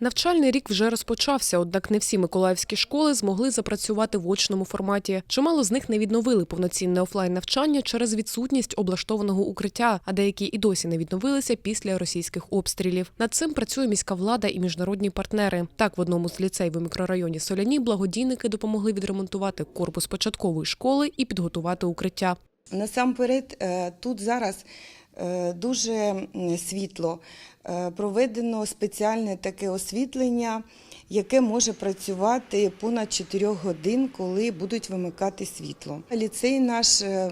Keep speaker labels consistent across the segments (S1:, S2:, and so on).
S1: Навчальний рік вже розпочався, однак не всі миколаївські школи змогли запрацювати в очному форматі. Чимало з них не відновили повноцінне офлайн навчання через відсутність облаштованого укриття, а деякі і досі не відновилися після російських обстрілів. Над цим працює міська влада і міжнародні партнери. Так, в одному з ліцеїв у мікрорайоні Соляні благодійники допомогли відремонтувати корпус початкової школи і підготувати укриття.
S2: Насамперед, е, тут зараз дуже світло. Е, Проведено спеціальне таке освітлення, яке може працювати понад 4 годин, коли будуть вимикати світло. Ліцей наш е,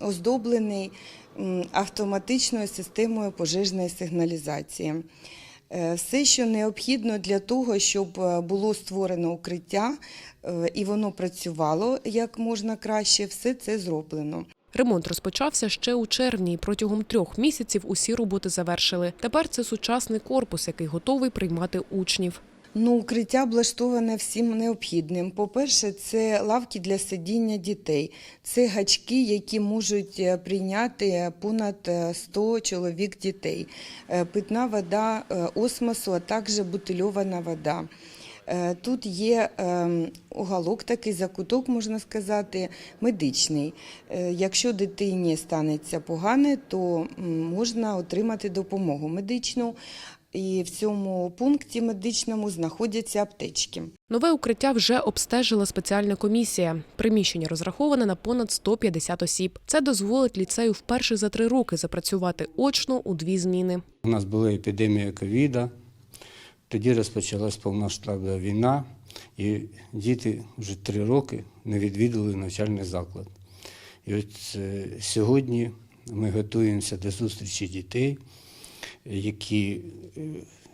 S2: оздоблений автоматичною системою пожежної сигналізації. Е, Все, що необхідно для того, щоб е, було створено укриття е, і воно працювало як можна краще, все це зроблено.
S1: Ремонт розпочався ще у червні. і Протягом трьох місяців усі роботи завершили. Тепер це сучасний корпус, який готовий приймати учнів.
S2: Ну, укриття облаштоване всім необхідним. По-перше, це лавки для сидіння дітей, це гачки, які можуть е, прийняти понад е, 100 чоловік дітей, Е, питна вода е, осмосу, а також бутильована вода. Е, Тут є ем, уголок, такий закуток, можна сказати, медичний. Е, Якщо дитині станеться погане, то можна отримати допомогу медичну. І в цьому пункті медичному знаходяться аптечки.
S1: Нове укриття вже обстежила спеціальна комісія. Приміщення розраховане на понад 150 осіб. Це дозволить ліцею вперше за три роки запрацювати очно у дві зміни.
S3: У нас була епідемія ковіда, тоді розпочалась повноштабна війна, і діти вже три роки не відвідали навчальний заклад. І от е, сьогодні ми готуємося до зустрічі дітей, які е,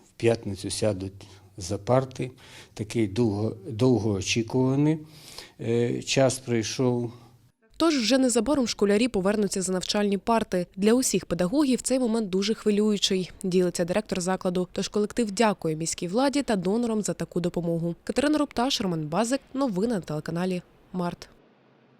S3: в п'ятницю сядуть за парти. Такий довго, довгоочікуваний е, час прийшов.
S1: Тож вже незабаром школярі повернуться за навчальні парти. Для усіх педагогів цей момент дуже хвилюючий, ділиться директор закладу. Тож колектив дякує міській владі та донорам за таку допомогу. Катерина Рупташ, Роман Базик. Новини на телеканалі Март.